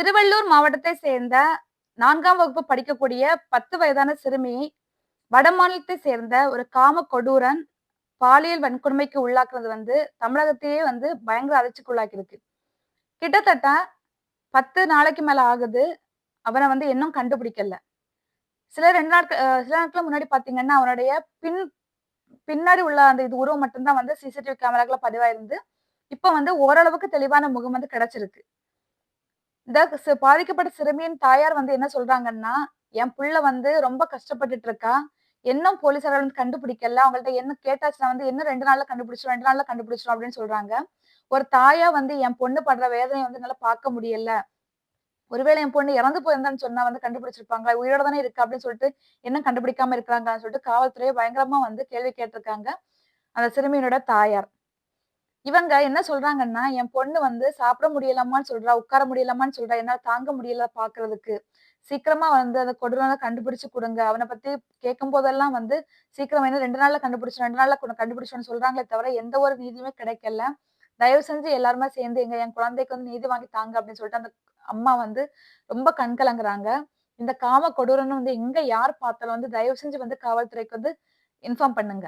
திருவள்ளூர் மாவட்டத்தை சேர்ந்த நான்காம் வகுப்பு படிக்கக்கூடிய பத்து வயதான சிறுமி வடமாநிலத்தை சேர்ந்த ஒரு காம கொடூரன் பாலியல் வன்கொடுமைக்கு உள்ளாக்குறது வந்து தமிழகத்தையே வந்து பயங்கர அதிர்ச்சிக்குள்ளாக்கியிருக்கு. கிட்டத்தட்ட பத்து நாளைக்கு மேல ஆகுது. அவனை வந்து இன்னும் கண்டுபிடிக்கல. சில ரெண்டு நாட்கள் சில நாட்கள் முன்னாடி பாத்தீங்கன்னா அவனுடைய பின் பின்னாடி உள்ள அந்த இது உருவம் மட்டும்தான் வந்து சிசிடிவி கேமராக்களை பதிவாயிருந்து இப்ப வந்து ஓரளவுக்கு தெளிவான முகம் வந்து கிடைச்சிருக்கு. இந்த பாதிக்கப்பட்ட சிறுமியின் தாயார் வந்து என்ன சொல்றாங்கன்னா என் புள்ள வந்து ரொம்ப கஷ்டப்பட்டுட்டு இருக்கா என்ன போலீஸாரால் வந்து கண்டுபிடிக்கல. அவங்கள்ட்ட என்ன கேட்டாச்சுன்னா வந்து என்ன ரெண்டு நாள்ல கண்டுபிடிச்சிடும் ரெண்டு நாள்ல கண்டுபிடிச்சோம் அப்படின்னு சொல்றாங்க. ஒரு தாயா வந்து என் பொண்ணு படுற வேதனையை வந்து என்னால பார்க்க முடியல. ஒருவேளை என் பொண்ணு இறந்து போயிருந்தான்னு சொன்னா வந்து கண்டுபிடிச்சிருப்பாங்க உயிரோட தானே இருக்கு? அப்படின்னு சொல்லிட்டு என்ன கண்டுபிடிக்காம இருக்கிறாங்கன்னு சொல்லிட்டு காவல்துறையை பயங்கரமா வந்து கேள்வி கேட்டிருக்காங்க. அந்த சிறுமியினோட தாயார். இவங்க என்ன சொல்றாங்கன்னா என் பொண்ணு வந்து சாப்பிட முடியலாமான்னு சொல்றா உட்கார முடியலாமான்னு சொல்றா என்னால தாங்க முடியல பாக்குறதுக்கு. சீக்கிரமா வந்து அந்த கொடூரனை கண்டுபிடிச்சு கொடுங்க. அவனை பத்தி கேட்கும் போதெல்லாம் வந்து சீக்கிரம் என்ன ரெண்டு நாள்ல கண்டுபிடிச்சு ரெண்டு நாள்ல கொண்டு கண்டுபிடிச்சோன்னு சொல்றாங்களே தவிர எந்த ஒரு நீதியுமே கிடைக்கல. தயவு செஞ்சு எல்லாருமே சேர்ந்து எங்க என் குழந்தைக்கு வந்து நீதி வாங்கி தாங்க அப்படின்னு சொல்லிட்டு அந்த அம்மா வந்து ரொம்ப கண்கலங்குறாங்க இந்த காம கொடூரன்னு வந்து எங்க யார் பார்த்தாலும் வந்து தயவு செஞ்சு வந்து காவல்துறைக்கு வந்து இன்ஃபார்ம் பண்ணுங்க.